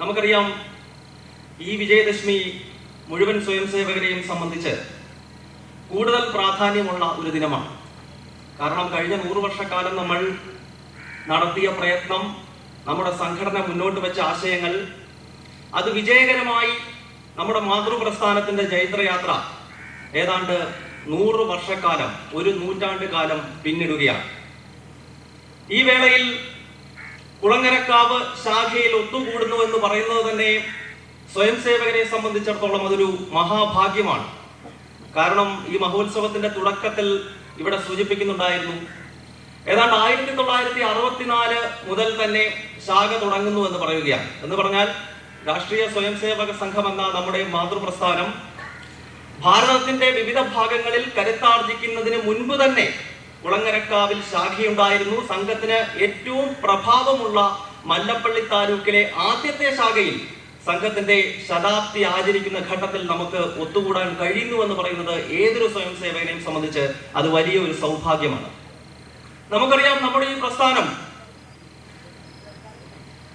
നമുക്കറിയാം ഈ വിജയദശമി മുഴുവൻ സ്വയം സേവകരെയും സംബന്ധിച്ച് കൂടുതൽ പ്രാധാന്യമുള്ള ഒരു ദിനമാണ്. കാരണം കഴിഞ്ഞ നൂറ് വർഷക്കാലം നമ്മൾ നടത്തിയ പ്രയത്നം നമ്മുടെ സംഘടന മുന്നോട്ട് വെച്ച ആശയങ്ങൾ അത് വിജയകരമായി നമ്മുടെ മാതൃപ്രസ്ഥാനത്തിന്റെ ജൈത്രയാത്ര ഏതാണ്ട് നൂറ് വർഷക്കാലം ഒരു നൂറ്റാണ്ട് കാലം പിന്നിടുകയാണ്. ഈ വേളയിൽ കുളങ്ങരക്കാവ് ശാഖയിൽ ഒത്തുകൂടുന്നു എന്ന് പറയുന്നത് തന്നെ സ്വയം സേവകരെ സംബന്ധിച്ചിടത്തോളം അതൊരു മഹാഭാഗ്യമാണ്. കാരണം ഈ മഹോത്സവത്തിന്റെ തുടക്കത്തിൽ ഇവിടെ സൂചിപ്പിക്കുന്നുണ്ടായിരുന്നു ഏതാണ്ട് ആയിരത്തി തൊള്ളായിരത്തി അറുപത്തിനാല് മുതൽ തന്നെ ശാഖ തുടങ്ങുന്നു എന്ന് പറയുകയാണ്. എന്ന് പറഞ്ഞാൽ രാഷ്ട്രീയ സ്വയം സേവക സംഘം എന്ന നമ്മുടെ മാതൃപ്രസ്ഥാനം ഭാരതത്തിന്റെ വിവിധ ഭാഗങ്ങളിൽ കരുത്താർജിക്കുന്നതിന് മുൻപ് തന്നെ കുളങ്ങരക്കാവിൽ ശാഖയുണ്ടായിരുന്നു. സംഘത്തിന് ഏറ്റവും പ്രഭാവമുള്ള മല്ലപ്പള്ളി താലൂക്കിലെ ആദ്യത്തെ ശാഖയിൽ സംഘത്തിന്റെ ശതാബ്ദി ആചരിക്കുന്ന ഘട്ടത്തിൽ നമുക്ക് ഒത്തുകൂടാൻ കഴിയുന്നു എന്ന് പറയുന്നത് ഏതൊരു സ്വയം സേവകനെയും സംബന്ധിച്ച് അത് വലിയ ഒരു സൗഭാഗ്യമാണ്. നമുക്കറിയാം നമ്മുടെ ഈ പ്രസ്ഥാനം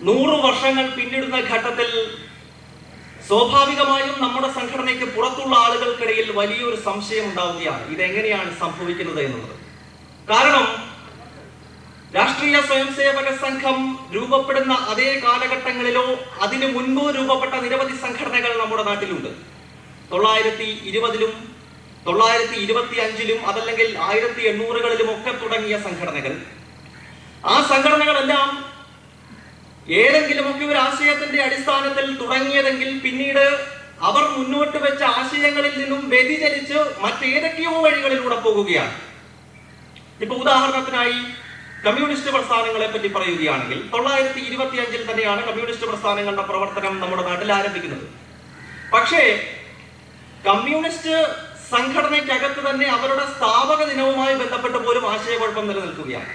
നൂറ് വർഷങ്ങൾ പിന്നിടുന്ന ഘട്ടത്തിൽ സ്വാഭാവികമായും നമ്മുടെ സംഘടനയ്ക്ക് പുറത്തുള്ള ആളുകൾക്കിടയിൽ വലിയൊരു സംശയം ഉണ്ടാവുകയാണ്. ഇതെങ്ങനെയാണ് സംഭവിക്കുന്നത് എന്നുള്ളത്? കാരണം രാഷ്ട്രീയ സ്വയം സേവക സംഘം രൂപപ്പെടുന്ന അതേ കാലഘട്ടങ്ങളിലോ അതിനു മുൻപോ രൂപപ്പെട്ട നിരവധി സംഘടനകൾ നമ്മുടെ നാട്ടിലുണ്ട്. തൊള്ളായിരത്തി ഇരുപതിലും തൊള്ളായിരത്തി ഇരുപത്തി അഞ്ചിലും അതല്ലെങ്കിൽ ആയിരത്തി എണ്ണൂറുകളിലും ഒക്കെ തുടങ്ങിയ സംഘടനകൾ. ആ സംഘടനകളെല്ലാം ഏതെങ്കിലുമൊക്കെ ഒരു ആശയത്തിന്റെ അടിസ്ഥാനത്തിൽ തുടങ്ങിയതെങ്കിൽ പിന്നീട് അവർ മുന്നോട്ട് വെച്ച ആശയങ്ങളിൽ നിന്നും വ്യതിചലിച്ച് മറ്റേതൊക്കെയോ വഴികളിലൂടെ പോകുകയാണ്. ഇപ്പൊ ഉദാഹരണത്തിനായി കമ്മ്യൂണിസ്റ്റ് പ്രസ്ഥാനങ്ങളെ പറ്റി പറയുകയാണെങ്കിൽ തൊള്ളായിരത്തി ഇരുപത്തി അഞ്ചിൽ തന്നെയാണ് കമ്മ്യൂണിസ്റ്റ് പ്രസ്ഥാനങ്ങളുടെ പ്രവർത്തനം നമ്മുടെ നാട്ടിൽ ആരംഭിക്കുന്നത്. പക്ഷേ കമ്മ്യൂണിസ്റ്റ് സംഘടനയ്ക്കകത്ത് തന്നെ അവരുടെ സ്ഥാപക ദിനവുമായി ബന്ധപ്പെട്ട് പോലും ആശയക്കുഴപ്പം നിലനിൽക്കുകയാണ്.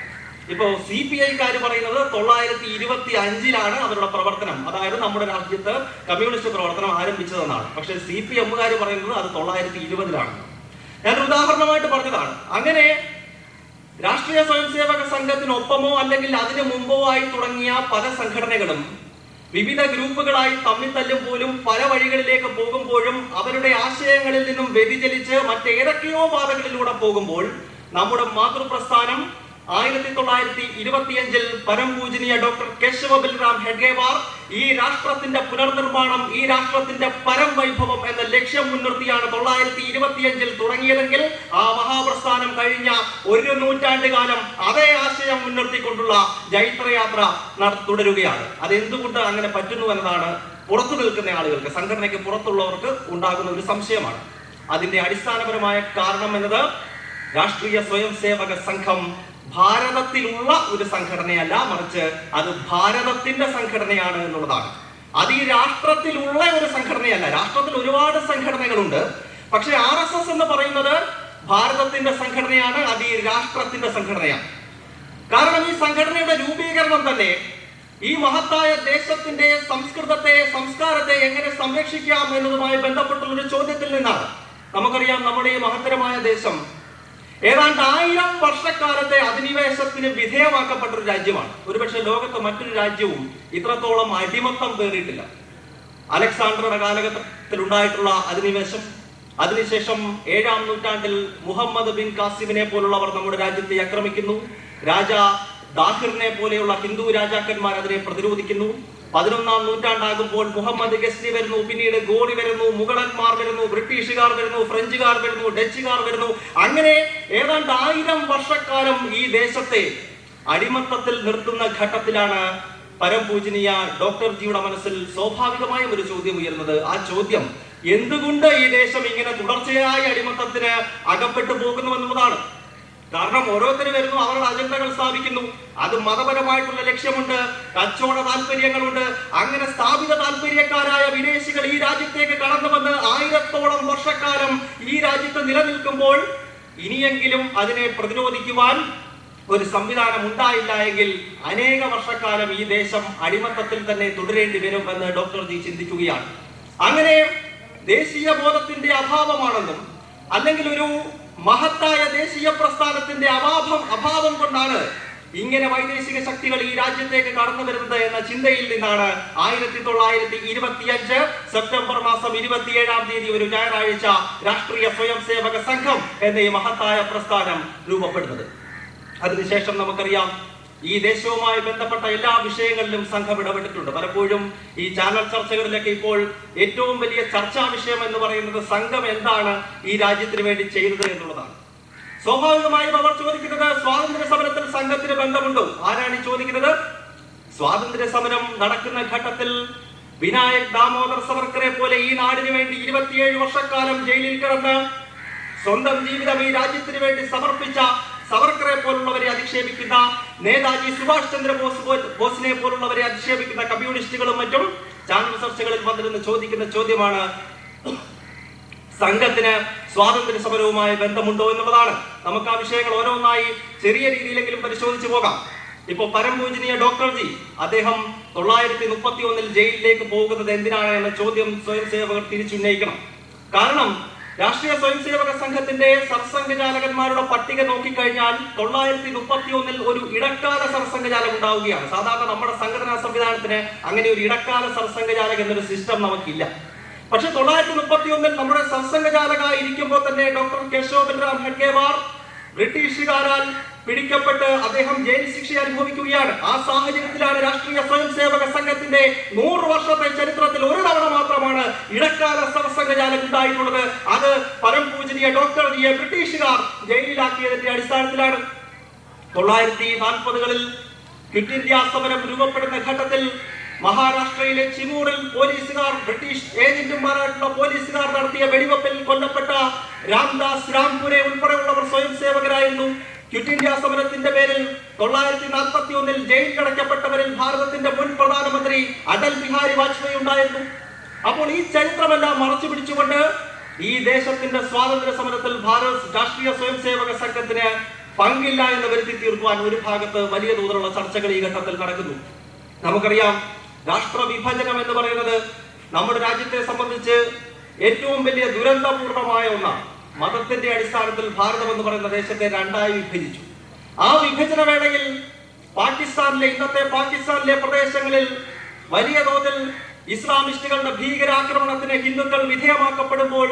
ഇപ്പോ സി പി ഐക്കാർ പറയുന്നത് തൊള്ളായിരത്തി ഇരുപത്തി അഞ്ചിലാണ് അവരുടെ പ്രവർത്തനം. അതായത് നമ്മുടെ രാജ്യത്ത് കമ്മ്യൂണിസ്റ്റ് പ്രവർത്തനം ആരംഭിച്ചതെന്നാണ്. പക്ഷേ സി പി എമ്മുകാർ പറയുന്നത് അത് തൊള്ളായിരത്തി ഇരുപതിലാണ് ഞാൻ ഉദാഹരണമായിട്ട് പറഞ്ഞതാണ്. അങ്ങനെ രാഷ്ട്രീയ സ്വയം സേവക സംഘത്തിനൊപ്പമോ അല്ലെങ്കിൽ അതിനു മുമ്പോ ആയി തുടങ്ങിയ പല സംഘടനകളും വിവിധ ഗ്രൂപ്പുകളായി തമ്മിൽ തല്ലും പോലും പല വഴികളിലേക്ക് പോകുമ്പോഴും അവരുടെ ആശയങ്ങളിൽ നിന്നും വ്യതിചലിച്ച് മറ്റേതൊക്കെയോ പാതകളിലൂടെ പോകുമ്പോൾ നമ്മുടെ മാതൃപ്രസ്ഥാനം ആയിരത്തി തൊള്ളായിരത്തി ഇരുപത്തിയഞ്ചിൽ പരംപൂജനീയ ഡോക്ടർ കേശവ ബൽറാം ഹെഡ്ഗേവാർ ഈ രാഷ്ട്രത്തിന്റെ പുനർനിർമ്മാണം ഈ രാഷ്ട്രത്തിന്റെ പരം വൈഭവം എന്ന ലക്ഷ്യം മുൻനിർത്തിയാണ് തൊള്ളായിരത്തി ഇരുപത്തിയഞ്ചിൽ തുടങ്ങിയതെങ്കിൽ ആ മഹാപ്രസ്ഥാനം കഴിഞ്ഞ ഒരു നൂറ്റാണ്ട് കാലം അതേ ആശയം മുൻനിർത്തിക്കൊണ്ടുള്ള ജൈത്രയാത്ര തുടരുകയാണ്. അതെന്തുകൊണ്ട് അങ്ങനെ പറ്റുന്നു എന്നതാണ് പുറത്തു നിൽക്കുന്ന ആളുകൾക്ക് സംഘടനയ്ക്ക് പുറത്തുള്ളവർക്ക് ഉണ്ടാകുന്ന ഒരു സംശയമാണ്. അതിന്റെ അടിസ്ഥാനപരമായ കാരണം എന്നത് രാഷ്ട്രീയ സ്വയം സേവക സംഘം ഭാരതത്തിലുള്ള ഒരു സംഘടനയല്ല മറിച്ച് അത് ഭാരതത്തിന്റെ സംഘടനയാണ് എന്നുള്ളതാണ്. അത് ഈ രാഷ്ട്രത്തിലുള്ള ഒരു സംഘടനയല്ല. രാഷ്ട്രത്തിൽ ഒരുപാട് സംഘടനകളുണ്ട്. പക്ഷെ ആർ എസ് എസ് എന്ന് പറയുന്നത് ഭാരതത്തിന്റെ സംഘടനയാണ് അത് ഈ രാഷ്ട്രത്തിന്റെ സംഘടനയാണ്. കാരണം ഈ സംഘടനയുടെ രൂപീകരണം തന്നെ ഈ മഹത്തായ ദേശത്തിന്റെ സംസ്കൃതത്തെ സംസ്കാരത്തെ എങ്ങനെ സംരക്ഷിക്കാം എന്നതുമായി ബന്ധപ്പെട്ടുള്ള ഒരു ചോദ്യത്തിൽ നിന്നാണ്. നമുക്കറിയാം നമ്മുടെ ഈ മഹത്തരമായ ദേശം ഏതാണ്ട് ആയിരം വർഷക്കാലത്തെ അധിനിവേശത്തിന് വിധേയമാക്കപ്പെട്ട ഒരു രാജ്യമാണ്. ഒരുപക്ഷെ ലോകത്ത് മറ്റൊരു രാജ്യവും ഇത്രത്തോളം അടിമത്തം പേറിയിട്ടില്ല. അലക്സാണ്ടറുടെ കാലഘട്ടത്തിൽ ഉണ്ടായിട്ടുള്ള അധിനിവേശം അതിനുശേഷം ഏഴാം നൂറ്റാണ്ടിൽ മുഹമ്മദ് ബിൻ കാസിമിനെ പോലുള്ളവർ നമ്മുടെ രാജ്യത്തെ ആക്രമിക്കുന്നു. രാജാ ദാഹിറിനെ പോലെയുള്ള ഹിന്ദു രാജാക്കന്മാർ അതിനെ പ്രതിരോധിക്കുന്നു. പതിനൊന്നാം നൂറ്റാണ്ടാകുമ്പോൾ മുഹമ്മദ് ഗസ്ലി വരുന്നു പിന്നീട് ഗോളി വരുന്നു മുഗളന്മാർ വരുന്നു ബ്രിട്ടീഷുകാർ വരുന്നു ഫ്രഞ്ചുകാർ വരുന്നു ഡച്ചുകാർ വരുന്നു. അങ്ങനെ ഏതാണ്ട് ആയിരം വർഷക്കാലം ഈ ദേശത്തെ അടിമത്തത്തിൽ നിർത്തുന്ന ഘട്ടത്തിലാണ് പരംപൂജനീയ ഡോക്ടർ ജിയുടെ മനസ്സിൽ സ്വാഭാവികമായും ഒരു ചോദ്യം ഉയർന്നത്. ആ ചോദ്യം എന്തുകൊണ്ട് ഈ ദേശം ഇങ്ങനെ തുടർച്ചയായി അടിമത്തത്തിന് അകപ്പെട്ടു പോകുന്നു എന്നുള്ളതാണ് കാരണം ഓരോരുത്തർ വരുന്നു അവരുടെ അജണ്ടകൾ സ്ഥാപിക്കുന്നു. അത് മതപരമായിട്ടുള്ള ലക്ഷ്യമുണ്ട് കച്ചവട താല്പര്യങ്ങളുണ്ട്. അങ്ങനെ സ്ഥാപിത താല്പര്യക്കാരായ വിദേശികൾ ഈ രാജ്യത്തേക്ക് കടന്നു വന്ന് ആയിരത്തോളം വർഷക്കാലം ഈ രാജ്യത്ത് നിലനിൽക്കുമ്പോൾ ഇനിയെങ്കിലും അതിനെ പ്രതിരോധിക്കുവാൻ ഒരു സംവിധാനം ഉണ്ടായില്ല എങ്കിൽ അനേക വർഷക്കാലം ഈ ദേശം അടിമത്തത്തിൽ തന്നെ തുടരേണ്ടി വരും എന്ന് ഡോക്ടർ ജി ചിന്തിക്കുകയാണ്. അങ്ങനെ ദേശീയ ബോധത്തിന്റെ അഭാവമാണെന്നും അല്ലെങ്കിൽ ഒരു മഹത്തായ ദേശീയ പ്രസ്ഥാനത്തിന്റെ അഭാവം അഭാവം കൊണ്ടാണ് ഇങ്ങനെ വൈദേശിക ശക്തികൾ ഈ രാജ്യത്തേക്ക് കടന്നു വരുന്നത് എന്ന ചിന്തയിൽ നിന്നാണ് ആയിരത്തി തൊള്ളായിരത്തി ഇരുപത്തിയഞ്ച് സെപ്റ്റംബർ മാസം ഇരുപത്തിയേഴാം തീയതി ഒരു ഞായറാഴ്ച രാഷ്ട്രീയ സ്വയം സേവക സംഘം എന്ന ഈ മഹത്തായ പ്രസ്ഥാനം രൂപപ്പെടുന്നത്. അതിനുശേഷം നമുക്കറിയാം ഈ ദേശവുമായി ബന്ധപ്പെട്ട എല്ലാ വിഷയങ്ങളിലും സംഘം ഇടപെട്ടിട്ടുണ്ട്. പലപ്പോഴും ഈ ചാനൽ ചർച്ചകളിലൊക്കെ ഇപ്പോൾ ഏറ്റവും വലിയ ചർച്ചാ വിഷയം എന്ന് പറയുന്നത് സംഘം എന്താണ് ഈ രാജ്യത്തിന് വേണ്ടി ചെയ്തത് എന്നുള്ളതാണ്. സ്വാഭാവികമായും അവർ ചോദിക്കുന്നത് സ്വാതന്ത്ര്യ സമരത്തിൽ സംഘത്തിന് ബന്ധമുണ്ടോ? ആരാണ് ചോദിക്കുന്നത്? സ്വാതന്ത്ര്യ സമരം നടക്കുന്ന ഘട്ടത്തിൽ വിനായക് ദാമോദർ സവർക്കറെ പോലെ ഈ നാടിന് വേണ്ടി ഇരുപത്തിയേഴ് വർഷക്കാലം ജയിലിൽ കിടന്ന് സ്വന്തം ജീവിതം ഈ രാജ്യത്തിന് വേണ്ടി സമർപ്പിച്ച സവർക്കറെ പോലുള്ളവരെ അധിക്ഷേപിക്കുന്ന നേതാജി സുഭാഷ് ചന്ദ്രബോസ് ബോസിനെ പോലുള്ളവരെ അധിക്ഷേപിക്കുന്ന കമ്മ്യൂണിസ്റ്റുകളും മറ്റും ചാനൽ ചർച്ചകളിൽ വന്നിരുന്ന് ചോദിക്കുന്ന ചോദ്യമാണ് സംഘത്തിന് സ്വാതന്ത്ര്യ സമരവുമായി ബന്ധമുണ്ടോ എന്നുള്ളതാണ്. നമുക്ക് ആ വിഷയങ്ങൾ ഓരോന്നായി ചെറിയ രീതിയിലെങ്കിലും പരിശോധിച്ചു പോകാം. ഇപ്പൊ പരംപൂജനീയ ഡോക്ടർ ജി അദ്ദേഹം തൊള്ളായിരത്തി മുപ്പത്തി ഒന്നിൽ ജയിലിലേക്ക് പോകുന്നത് എന്തിനാണ് എന്ന ചോദ്യം സ്വയം സേവകർ തിരിച്ചുന്നയിക്കണം. കാരണം രാഷ്ട്രീയ സ്വയംസേവക സംഘത്തിന്റെ സർസംഘചാലകന്മാരുടെ പട്ടിക നോക്കിക്കഴിഞ്ഞാൽ തൊള്ളായിരത്തി മുപ്പത്തി ഒന്നിൽ ഒരു ഇടക്കാല സർസംഘചാലകം ഉണ്ടാവുകയാണ്. സാധാരണ നമ്മുടെ സംഘടനാ സംവിധാനത്തിന് അങ്ങനെ ഒരു ഇടക്കാല സർസംഘചാലകം എന്നൊരു സിസ്റ്റം നമുക്കില്ല. പക്ഷെ തൊള്ളായിരത്തി മുപ്പത്തി ഒന്നിൽ നമ്മുടെ സംസംഘചാലക ഇരിക്കുമ്പോൾ തന്നെ ഡോക്ടർ റാം ഹെഡ്ഗേവാർ ബ്രിട്ടീഷുകാരാൽ പിടിക്കപ്പെട്ട് അദ്ദേഹം ജയിൽ ശിക്ഷ അനുഭവിക്കുകയാണ്. ആ സാഹചര്യത്തിലാണ് രാഷ്ട്രീയ സ്വയംസേവക സംഘത്തിന്റെ നൂറ് വർഷത്തെ ചരിത്രത്തിൽ ഒരു തവണ ഇടക്കാല സർസംഘചാലകം ഉണ്ടായിട്ടുള്ളത് അത് പരംപൂജനീയ ഡോക്ടർ ജിയെ ബ്രിട്ടീഷുകാർ ജയിലിലാക്കിയതിന്റെ അടിസ്ഥാനത്തിലാണ്. തൊള്ളായിരത്തി നാൽപ്പതുകളിൽ ക്വിറ്റ് ഇന്ത്യ സമരം രൂപപ്പെടുന്ന ഘട്ടത്തിൽ മഹാരാഷ്ട്രയിലെ ചിമൂറിൽ പോലീസുകാർ ബ്രിട്ടീഷ് ഏജന്റുമാരായിട്ടുള്ള പോലീസുകാർ നടത്തിയ വെടിവെപ്പിൽ കൊല്ലപ്പെട്ട രാംദാസ് രാംപുരെ ഉൾപ്പെടെയുള്ളവർ സ്വയം സേവകരായിരുന്നു. ക്വിറ്റ് ഇന്ത്യ സമരത്തിന്റെ പേരിൽ തൊള്ളായിരത്തി നാൽപ്പത്തി ഒന്നിൽ ജയിൽ കടക്കപ്പെട്ടവരിൽ ഭാരതത്തിന്റെ മുൻ പ്രധാനമന്ത്രി അടൽ ബിഹാരി വാജ്പേയി ഉണ്ടായിരുന്നു. അപ്പോൾ ഈ ചരിത്രമെല്ലാം മറച്ചു പിടിച്ചുകൊണ്ട് ഈ ദേശത്തിന്റെ സ്വാതന്ത്ര്യ സമരത്തിൽ ഭാരത് രാഷ്ട്രീയ സ്വയം സേവക സംഘത്തിന് പങ്കില്ല എന്ന് വരുത്തി തീർക്കുവാൻ ഒരു ഭാഗത്ത് വലിയ തോതിലുള്ള ചർച്ചകൾ ഈ ഘട്ടത്തിൽ നടക്കുന്നു. നമുക്കറിയാം രാഷ്ട്ര വിഭജനം എന്ന് പറയുന്നത് നമ്മുടെ രാജ്യത്തെ സംബന്ധിച്ച് ഏറ്റവും വലിയ ദുരന്തപൂർണമായ ഒന്നാണ്. മതത്തിന്റെ അടിസ്ഥാനത്തിൽ ഭാരതം എന്ന് പറയുന്ന ദേശത്തെ രണ്ടായി വിഭജിച്ചു. ആ വിഭജന വേളയിൽ പാകിസ്ഥാനിലെ ഇന്നത്തെ പാകിസ്ഥാനിലെ പ്രദേശങ്ങളിൽ വലിയ തോതിൽ ഇസ്ലാമിസ്റ്റുകളുടെ ഭീകരാക്രമണത്തിന് ഹിന്ദുക്കൾ വിധേയമാക്കപ്പെടുമ്പോൾ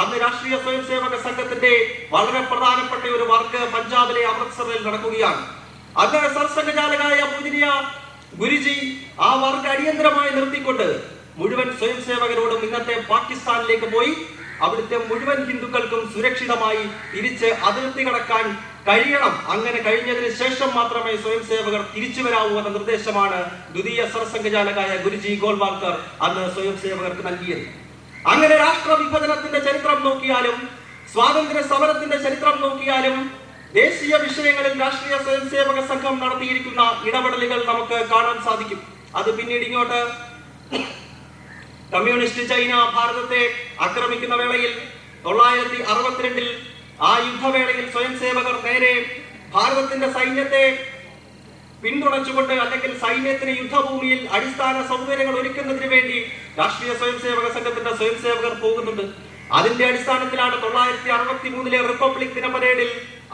അന്ന് രാഷ്ട്രീയ സ്വയം സേവക സംഘത്തിന്റെ വളരെ പ്രധാനപ്പെട്ട ഒരു വർക്ക് പഞ്ചാബിലെ അമൃത്സറിൽ നടക്കുകയാണ്. അന്ന് സർസംഘചാലകായ പൂജനീയ ഗുരുജി ആ വർക്ക് അടിയന്തരമായി നിർത്തിക്കൊണ്ട് മുഴുവൻ സ്വയം സേവകരോടും ഇന്നത്തെ പാകിസ്ഥാനിലേക്ക് പോയി അവിടുത്തെ മുഴുവൻ ഹിന്ദുക്കൾക്കും സുരക്ഷിതമായി തിരിച്ച് അതിർത്തി കടക്കാൻ കഴിയണം. അങ്ങനെ കഴിഞ്ഞതിന് ശേഷം മാത്രമേ സ്വയം സേവകർ തിരിച്ചു വരാവൂ എന്ന നിർദ്ദേശമാണ് ദ്വിതീയ സർസംഘചാലകായ ഗുരുജി ഗോൾവാൾക്കർ അന്ന് സ്വയം സേവകർക്ക് നൽകിയത്. അങ്ങനെ രാഷ്ട്ര വിഭജനത്തിന്റെ ചരിത്രം നോക്കിയാലും സ്വാതന്ത്ര്യ സമരത്തിന്റെ ചരിത്രം നോക്കിയാലും ദേശീയ വിഷയങ്ങളിൽ രാഷ്ട്രീയ സ്വയം സേവക സംഘം നടത്തിയിരിക്കുന്ന ഇടപെടലുകൾ നമുക്ക് കാണാൻ സാധിക്കും. അത് പിന്നീട് ഇങ്ങോട്ട്. കമ്മ്യൂണിസ്റ്റ് ചൈന ഭാരതത്തെ ആക്രമിക്കുന്ന വേളയിൽ തൊള്ളായിരത്തി അറുപത്തിരണ്ടിൽ ആ യുദ്ധവേളയിൽ സ്വയം സേവകർ നേരെ ഭാരതത്തിന്റെ സൈന്യത്തെ പിന്തുണച്ചുകൊണ്ട് അല്ലെങ്കിൽ സൈന്യത്തിന് യുദ്ധഭൂമിയിൽ അടിസ്ഥാന സൗകര്യങ്ങൾ ഒരുക്കുന്നതിന് വേണ്ടി രാഷ്ട്രീയ സ്വയം സേവക സംഘത്തിന്റെ സ്വയം സേവകർ പോകുന്നുണ്ട്. അതിന്റെ അടിസ്ഥാനത്തിലാണ് തൊള്ളായിരത്തി അറുപത്തി മൂന്നിലെ റിപ്പബ്ലിക് ദിന പരേഡിൽ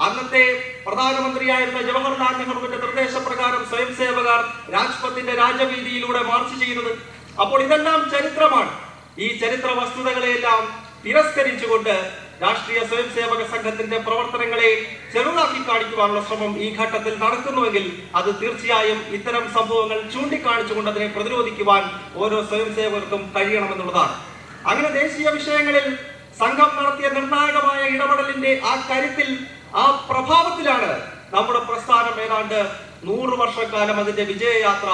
അന്നത്തെ പ്രധാനമന്ത്രിയായിരുന്ന ജവഹർലാൽ നെഹ്റുവിന്റെ നിർദ്ദേശപ്രകാരം സ്വയം സേവകർ രാജ്പഥിന്റെ രാജവീതിയിലൂടെ മാർച്ച് ചെയ്യുന്നത്. അപ്പോൾ ഇതെല്ലാം ചരിത്രമാണ്. ഈ ചരിത്ര വസ്തുതകളെയെല്ലാം തിരസ്കരിച്ചുകൊണ്ട് രാഷ്ട്രീയ സ്വയം സേവക സംഘത്തിന്റെ പ്രവർത്തനങ്ങളെ ചെറുതാക്കി കാണിക്കുവാനുള്ള ശ്രമം ഈ ഘട്ടത്തിൽ നടക്കുന്നുവെങ്കിൽ അത് തീർച്ചയായും ഇത്തരം സംഭവങ്ങൾ ചൂണ്ടിക്കാണിച്ചുകൊണ്ട് അതിനെ പ്രതിരോധിക്കുവാൻ ഓരോ സ്വയം സേവകർക്കും കഴിയണമെന്നുള്ളതാണ്. അങ്ങനെ ദേശീയ വിഷയങ്ങളിൽ സംഘം നടത്തിയ നിർണായകമായ ഇടപെടലിന്റെ ആ കരുത്തിൽ ആ പ്രഭാവത്തിലാണ് നമ്മുടെ പ്രസ്ഥാനം ഏതാണ്ട് നൂറ് വർഷക്കാലം അതിന്റെ വിജയയാത്ര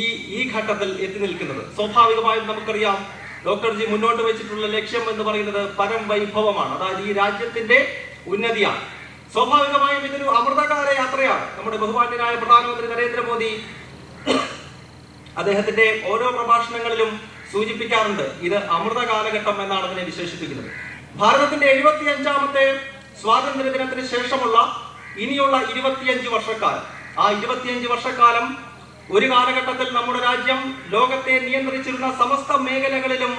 ഈ ഈ ഘട്ടത്തിൽ എത്തി നിൽക്കുന്നത്. സ്വാഭാവികമായും നമുക്കറിയാം ഡോക്ടർ ജി മുന്നോട്ട് വെച്ചിട്ടുള്ള ലക്ഷ്യം എന്ന് പറയുന്നത് പരം വൈഭവമാണ് അതായത് ഈ രാജ്യത്തിന്റെ ഉന്നതിയാണ്. സ്വാഭാവികമായും ഇതൊരു അമൃതകാല യാത്രയാണ്. നമ്മുടെ ബഹുമാന്യനായ പ്രധാനമന്ത്രി നരേന്ദ്രമോദി അദ്ദേഹത്തിന്റെ ഓരോ പ്രഭാഷണങ്ങളിലും സൂചിപ്പിക്കാറുണ്ട് ഇത് അമൃത കാലഘട്ടം എന്നാണ് അതിനെ വിശേഷിപ്പിക്കുന്നത്. ഭാരതത്തിന്റെ എഴുപത്തി അഞ്ചാമത്തെ സ്വാതന്ത്ര്യ ദിനത്തിന് ശേഷമുള്ള ഇനിയുള്ള ഇരുപത്തിയഞ്ച് വർഷക്കാലം. ആ ഇരുപത്തിയഞ്ച് വർഷക്കാലം ഒരു കാലഘട്ടത്തിൽ നമ്മുടെ രാജ്യം ലോകത്തെ നിയന്ത്രിച്ചിരുന്ന സമസ്ത മേഖലകളിലും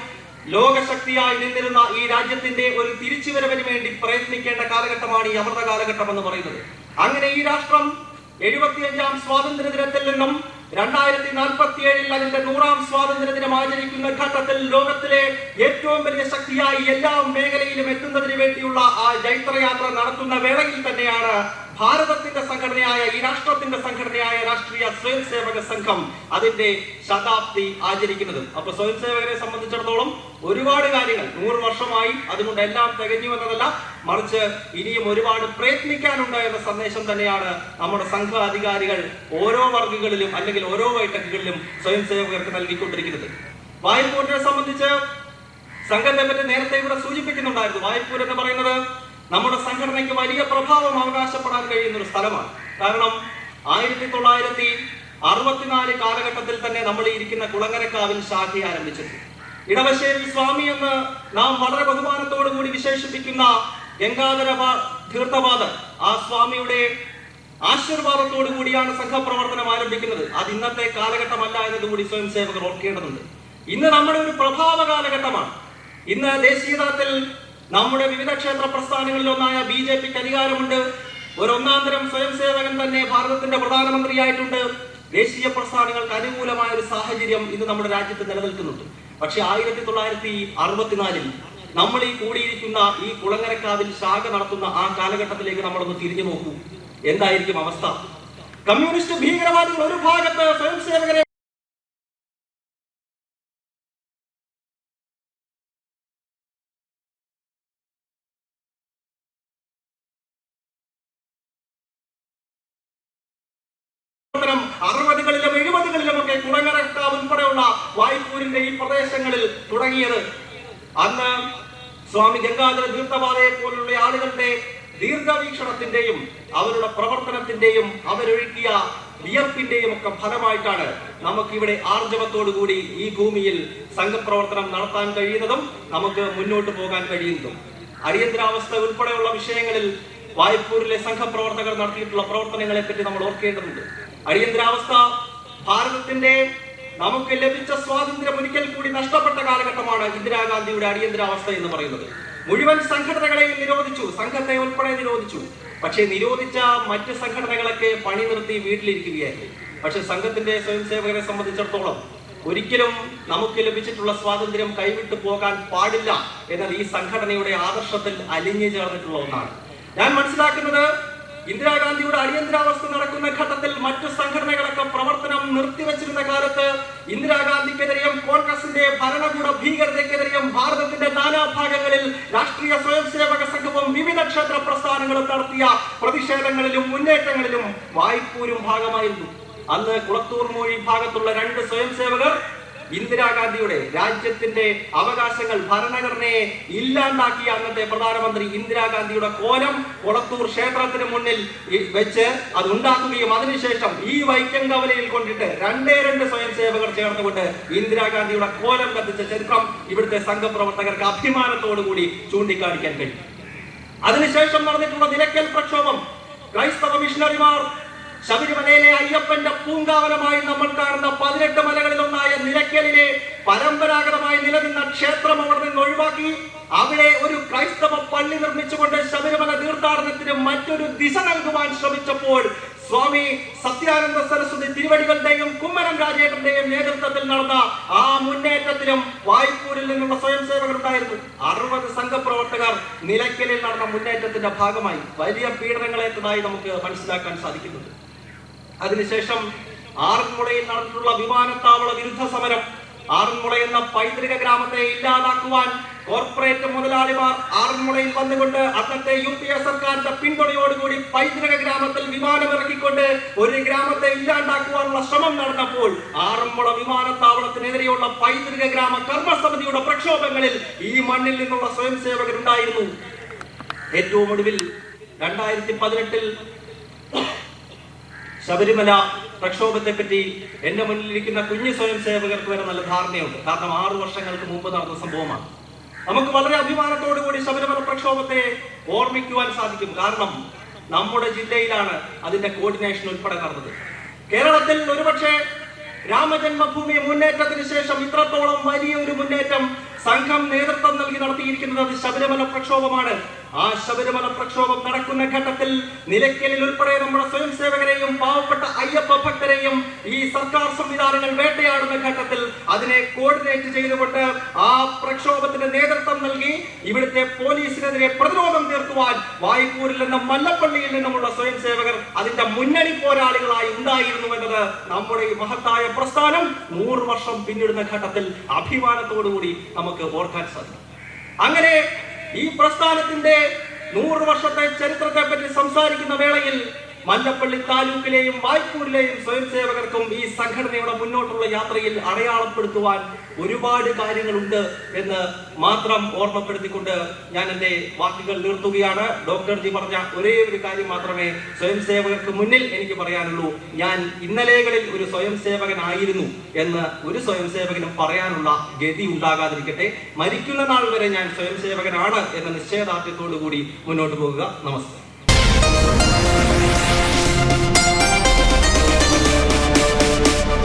ലോകശക്തിയായി നിന്നിരുന്ന ഈ രാജ്യത്തിന്റെ ഒരു തിരിച്ചുവരവിന് വേണ്ടി പ്രയത്നിക്കേണ്ട കാലഘട്ടമാണ് ഈ അമൃത കാലഘട്ടം എന്ന് പറയുന്നത്. അങ്ങനെ ഈ രാഷ്ട്രം എഴുപത്തിയഞ്ചാം സ്വാതന്ത്ര്യ ദിനത്തിൽ നിന്നും രണ്ടായിരത്തി നാൽപ്പത്തി ഏഴിൽ അതിന്റെ നൂറാം സ്വാതന്ത്ര്യ ദിനം ആചരിക്കുന്ന ഘട്ടത്തിൽ ലോകത്തിലെ ഏറ്റവും വലിയ ശക്തിയായി എല്ലാ മേഖലയിലും എത്തുന്നതിന് വേണ്ടിയുള്ള ആ ജൈത്രയാത്ര നടത്തുന്ന വേളയിൽ തന്നെയാണ് ഭാരതത്തിന്റെ സംഘടനയായ ഈ രാഷ്ട്രത്തിന്റെ സംഘടനയായ രാഷ്ട്രീയ സ്വയം സേവക സംഘം അതിന്റെ ശതാബ്ദി ആചരിക്കുന്നത്. അപ്പൊ സ്വയം സേവകരെ സംബന്ധിച്ചിടത്തോളം ഒരുപാട് കാര്യങ്ങൾ. നൂറ് വർഷമായി അതുകൊണ്ട് എല്ലാം തികഞ്ഞു എന്നതല്ല. മറിച്ച് ഇനിയും ഒരുപാട് പ്രയത്നിക്കാനുണ്ട് എന്ന സന്ദേശം തന്നെയാണ് നമ്മുടെ സംഘ അധികാരികൾ ഓരോ വർഗങ്ങളിലും അല്ലെങ്കിൽ ഓരോ വൈട്ടക്കുകളിലും സ്വയം സേവകർക്ക് നൽകിക്കൊണ്ടിരിക്കുന്നത്. വായ്പൂരിനെ സംബന്ധിച്ച് സംഘത്തെ പറ്റി നേരത്തെ ഇവിടെ സൂചിപ്പിക്കുന്നുണ്ടായിരുന്നു. വായ്പൂർ എന്ന് പറയുന്നത് നമ്മുടെ സംഘടനയ്ക്ക് വലിയ പ്രഭാവം അവകാശപ്പെടാൻ കഴിയുന്ന ഒരു സ്ഥലമാണ്. കാരണം ആയിരത്തി തൊള്ളായിരത്തി അറുപത്തിനാല് കാലഘട്ടത്തിൽ തന്നെ നമ്മൾ ഇരിക്കുന്ന കുളങ്ങരക്കാവിൽ ശാഖ ആരംഭിച്ചിട്ടുണ്ട്. ഇടവശേരി സ്വാമി എന്ന് നാം വളരെ ബഹുമാനത്തോടു കൂടി വിശേഷിപ്പിക്കുന്ന ഗംഗാധര തീർത്ഥപാദർ ആ സ്വാമിയുടെ ആശീർവാദത്തോടു കൂടിയാണ് സംഘപ്രവർത്തനം ആരംഭിക്കുന്നത്. അത് ഇന്നത്തെ കാലഘട്ടമല്ല എന്നതുകൂടി സ്വയം സേവകർ ഓർക്കേണ്ടതുണ്ട്. ഇന്ന് നമ്മുടെ ഒരു പ്രഭാവ കാലഘട്ടമാണ്. ഇന്ന് ദേശീയതലത്തിൽ നമ്മുടെ വിവിധ ക്ഷേത്ര പ്രസ്ഥാനങ്ങളിൽ ഒന്നായ ബി ജെ പിക്ക് അധികാരമുണ്ട്. ഒരു ഒന്നാന്തരം സ്വയം സേവകൻ തന്നെ ഭാരതത്തിന്റെ പ്രധാനമന്ത്രിയായിട്ടുണ്ട്. ദേശീയ പ്രസ്ഥാനങ്ങൾക്ക് അനുകൂലമായ ഒരു സാഹചര്യം ഇന്ന് നമ്മുടെ രാജ്യത്ത് നിലനിൽക്കുന്നുണ്ട്. പക്ഷെ ആയിരത്തി തൊള്ളായിരത്തി അറുപത്തിനാലിൽ നമ്മൾ ഈ കൂടിയിരിക്കുന്ന ഈ കുളങ്ങരക്കാവിൽ ശാഖ നടത്തുന്ന ആ കാലഘട്ടത്തിലേക്ക് നമ്മളൊന്ന് തിരിഞ്ഞു നോക്കൂ. എന്തായിരിക്കും അവസ്ഥ? കമ്മ്യൂണിസ്റ്റ് ഭീകരവാദികൾ ഒരു ഭാഗത്ത് സ്വയം സേവകരെ പ്രവർത്തനം അറുപതുകളിലും എഴുപതുകളിലും ഒക്കെ കുളങ്ങരക്കാവ് ഉൾപ്പെടെയുള്ള വായ്പൂരിന്റെ ഈ പ്രദേശങ്ങളിൽ തുടങ്ങിയത്. അന്ന് സ്വാമി ഗംഗാധര തീർത്ഥപാതയെ പോലുള്ള ആളുകളുടെ ദീർഘവീക്ഷണത്തിന്റെയും അവരുടെ പ്രവർത്തനത്തിന്റെയും അവരൊഴുക്കിയ വിയർപ്പിന്റെയും ഒക്കെ ഫലമായിട്ടാണ് നമുക്കിവിടെ ആർജവത്തോടുകൂടി ഈ ഭൂമിയിൽ സംഘപ്രവർത്തനം നടത്താൻ കഴിയുന്നതും നമുക്ക് മുന്നോട്ട് പോകാൻ കഴിയുന്നതും. അടിയന്തരാവസ്ഥ ഉൾപ്പെടെയുള്ള വിഷയങ്ങളിൽ വായ്പൂരിലെ സംഘപ്രവർത്തകർ നടത്തിയിട്ടുള്ള പ്രവർത്തനങ്ങളെ പറ്റി നമ്മൾ ഓർക്കേണ്ടതുണ്ട്. അടിയന്തരാവസ്ഥ ഭാരതത്തിന്റെ നമുക്ക് ലഭിച്ച സ്വാതന്ത്ര്യം ഒരിക്കൽ കൂടി നഷ്ടപ്പെട്ട കാലഘട്ടമാണ് ഇന്ദിരാഗാന്ധിയുടെ അടിയന്തരാവസ്ഥ എന്ന് പറയുന്നത്. മുഴുവൻ സംഘടനകളെയും നിരോധിച്ചു സംഘത്തെ ഉൾപ്പെടെ നിരോധിച്ചു. പക്ഷേ നിരോധിച്ച മറ്റ് സംഘടനകളൊക്കെ പണി നിർത്തി വീട്ടിലിരിക്കുകയായിരുന്നു. പക്ഷെ സംഘത്തിന്റെ സ്വയം സേവകരെ സംബന്ധിച്ചിടത്തോളം ഒരിക്കലും നമുക്ക് ലഭിച്ചിട്ടുള്ള സ്വാതന്ത്ര്യം കൈവിട്ടു പോകാൻ പാടില്ല എന്നത് ഈ സംഘടനയുടെ ആദർശത്തിൽ അലിഞ്ഞു ചേർന്നിട്ടുള്ള ഒന്നാണ്. ഞാൻ മനസ്സിലാക്കുന്നത് ഇന്ദിരാഗാന്ധിയുടെ അടിയന്തരാവസ്ഥ നടക്കുന്ന ഘട്ടത്തിൽ മറ്റു സംഘടനകളൊക്കെ പ്രവർത്തനം നിർത്തിവെച്ചിരുന്ന കാലത്ത് ഇന്ദിരാഗാന്ധിക്കെതിരെയും കോൺഗ്രസിന്റെ ഭരണകൂട ഭീകരതയ്ക്കെതിരെയും ഭാരതത്തിന്റെ നാനാഭാഗങ്ങളിൽ രാഷ്ട്രീയ സ്വയം സേവക സംഘവും വിവിധ ക്ഷേത്ര പ്രസ്ഥാനങ്ങളും നടത്തിയ പ്രതിഷേധങ്ങളിലും മുന്നേറ്റങ്ങളിലും വായ്പൂരും ഭാഗമായിരുന്നു. അന്ന് കുളത്തൂർ മൂഴി ഭാഗത്തുള്ള രണ്ട് സ്വയം സേവകർ ഇന്ദിരാഗാന്ധിയുടെ രാജ്യത്തിന്റെ അവകാശങ്ങൾ ഭരണഘടനയെ ഇല്ലാണ്ടാക്കിയ അന്നത്തെ പ്രധാനമന്ത്രി ഇന്ദിരാഗാന്ധിയുടെ കോലം കൊളത്തൂർ ക്ഷേത്രത്തിന് മുന്നിൽ വെച്ച് അത് ഉണ്ടാക്കുകയും അതിനുശേഷം ഈ വൈക്കം കവലയിൽ കൊണ്ടിട്ട് രണ്ടേ രണ്ട് സ്വയം സേവകർ ചേർന്നുകൊണ്ട് ഇന്ദിരാഗാന്ധിയുടെ കോലം കത്തിച്ച ചരിത്രം ഇവിടുത്തെ സംഘപ്രവർത്തകർക്ക് അഭിമാനത്തോടുകൂടി ചൂണ്ടിക്കാണിക്കാൻ കഴിയും. അതിനുശേഷം നടന്നിട്ടുള്ള നിലയ്ക്കൽ പ്രക്ഷോഭം. ക്രൈസ്തവ മിഷണറിമാർ ശബരിമലയിലെ അയ്യപ്പന്റെ പൂങ്കാവനമായി നമ്മൾ കാണുന്ന പതിനെട്ട് മലകളിലൊന്നായ നിലയ്ക്കലിലെ പരമ്പരാഗതമായി നിലനിന്ന ക്ഷേത്രം അവിടെ നിന്ന് ഒഴിവാക്കി. അവിടെ ഒരു ക്രൈസ്തവ പള്ളി നിർമ്മിച്ചുകൊണ്ട് ശബരിമല തീർത്ഥാടനത്തിന് മറ്റൊരു ദിശ നൽകുവാൻ ശ്രമിച്ചപ്പോൾ സ്വാമി സത്യാനന്ദ സരസ്വതി തിരുവടികളുടെയും കുമ്മനം രാജേട്ടന്റെയും നേതൃത്വത്തിൽ നടന്ന ആ മുന്നേറ്റത്തിലും വായ്പൂരിൽ നിന്നുള്ള സ്വയം സേവകരുണ്ടായിരുന്നു അറുപത് സംഘപ്രവർത്തകർ നിലയ്ക്കലിൽ നടന്ന മുന്നേറ്റത്തിന്റെ ഭാഗമായി വലിയ പീഡനങ്ങളേറ്റതായി നമുക്ക് മനസ്സിലാക്കാൻ സാധിക്കുന്നുണ്ട്. അതിനുശേഷം ആറന്മുളയിൽ നടന്നിട്ടുള്ള വിമാനത്താവള വിരുദ്ധ സമരം. ആറന്മുള എന്ന പൈതൃക ഗ്രാമത്തെ ഇല്ലാതാക്കുവാൻ കോർപ്പറേറ്റ് മുതലാളിമാർ ആറന്മുളയിൽ വന്നുകൊണ്ട് അന്നത്തെ യു പി എ സർക്കാരിന്റെ പിന്തുണയോടുകൂടി പൈതൃക ഗ്രാമത്തിൽ വിമാനം ഇറക്കിക്കൊണ്ട് ഒരു ഗ്രാമത്തെ ഇല്ലാണ്ടാക്കുവാനുള്ള ശ്രമം നടന്നപ്പോൾ ആറന്മുള വിമാനത്താവളത്തിനെതിരെയുള്ള പൈതൃക ഗ്രാമ കർമ്മസമിതിയുടെ പ്രക്ഷോഭങ്ങളിൽ ഈ മണ്ണിൽ നിന്നുള്ള സ്വയം സേവകരുണ്ടായിരുന്നു ഏറ്റവും ഒടുവിൽ രണ്ടായിരത്തി പതിനെട്ടിൽ ശബരിമല പ്രക്ഷോഭത്തെ പറ്റി എന്റെ മുന്നിലിരിക്കുന്ന കുഞ്ഞു സ്വയം സേവകർക്ക് വരെ നല്ല ധാരണയുണ്ട്. കാരണം ആറു വർഷങ്ങൾക്ക് മുമ്പ് നടന്ന സംഭവമാണ്. നമുക്ക് വളരെ അഭിമാനത്തോടു കൂടി ശബരിമല പ്രക്ഷോഭത്തെ ഓർമ്മിക്കുവാൻ സാധിക്കും. കാരണം നമ്മുടെ ജില്ലയിലാണ് അതിന്റെ കോർഡിനേഷൻ ഉൾപ്പെടെ നടന്നത്. കേരളത്തിൽ ഒരുപക്ഷെ രാമജന്മഭൂമി മുന്നേറ്റത്തിന് ശേഷം ഇത്രത്തോളം വലിയ ഒരു മുന്നേറ്റം സംഘം നേതൃത്വം നൽകി നടത്തിയിരിക്കുന്നത് അത് ശബരിമല പ്രക്ഷോഭമാണ്. ആ ശബരിമല പ്രക്ഷോഭം നടക്കുന്ന ഘട്ടത്തിൽ നിലയ്ക്കലിൽ ഉൾപ്പെടെ നമ്മുടെ സ്വയം സേവകരെയും പാവപ്പെട്ട അയ്യപ്പ ഭക്തരെയും ഈ സർക്കാർ സംവിധാനങ്ങൾ വേട്ടയാടുന്ന ഘട്ടത്തിൽ അതിനെ കോർഡിനേറ്റ് ചെയ്തുകൊണ്ട് ആ പ്രക്ഷോഭത്തിന്റെ നേതൃത്വം നൽകി ഇവിടുത്തെ പോലീസിനെതിരെ പ്രതിരോധം തീർക്കുവാൻ വായ്പൂരിൽ നിന്നും മല്ലപ്പള്ളിയിൽ നിന്നുമുള്ള സ്വയം സേവകർ അതിന്റെ മുന്നണി പോരാളികളായി ഉണ്ടായിരുന്നു എന്നത് നമ്മുടെ ഈ മഹത്തായ പ്രസ്ഥാനം നൂറ് വർഷം പിന്നിടുന്ന ഘട്ടത്തിൽ അഭിമാനത്തോടുകൂടി നമുക്ക് ഓർക്കാൻ സാധിക്കും. അങ്ങനെ ഈ പ്രസ്ഥാനത്തിന്റെ നൂറ് വർഷത്തെ ചരിത്രത്തെ പറ്റി സംസാരിക്കുന്ന വേളയിൽ മല്ലപ്പള്ളി താലൂക്കിലെയും വായ്പൂരിലെയും സ്വയം സേവകർക്കും ഈ സംഘടനയുടെ മുന്നോട്ടുള്ള യാത്രയിൽ അടയാളപ്പെടുത്തുവാൻ ഒരുപാട് കാര്യങ്ങളുണ്ട് എന്ന് മാത്രം ഓർമ്മപ്പെടുത്തിക്കൊണ്ട് ഞാൻ എന്റെ വാക്കുകൾ നിർത്തുകയാണ്. ഡോക്ടർ ജി പറഞ്ഞ ഒരേ ഒരു കാര്യം മാത്രമേ സ്വയം സേവകർക്ക് മുന്നിൽ എനിക്ക് പറയാനുള്ളൂ. ഞാൻ ഇന്നലെകളിൽ ഒരു സ്വയം സേവകനായിരുന്നു എന്ന് ഒരു സ്വയം സേവകനും പറയാനുള്ള ഗതി ഉണ്ടാകാതിരിക്കട്ടെ. മരിക്കുന്ന നാൾ വരെ ഞാൻ സ്വയം സേവകനാണ് എന്ന നിശ്ചയദാർഢ്യത്തോടു കൂടി മുന്നോട്ട് പോകുക. നമസ്കാരം.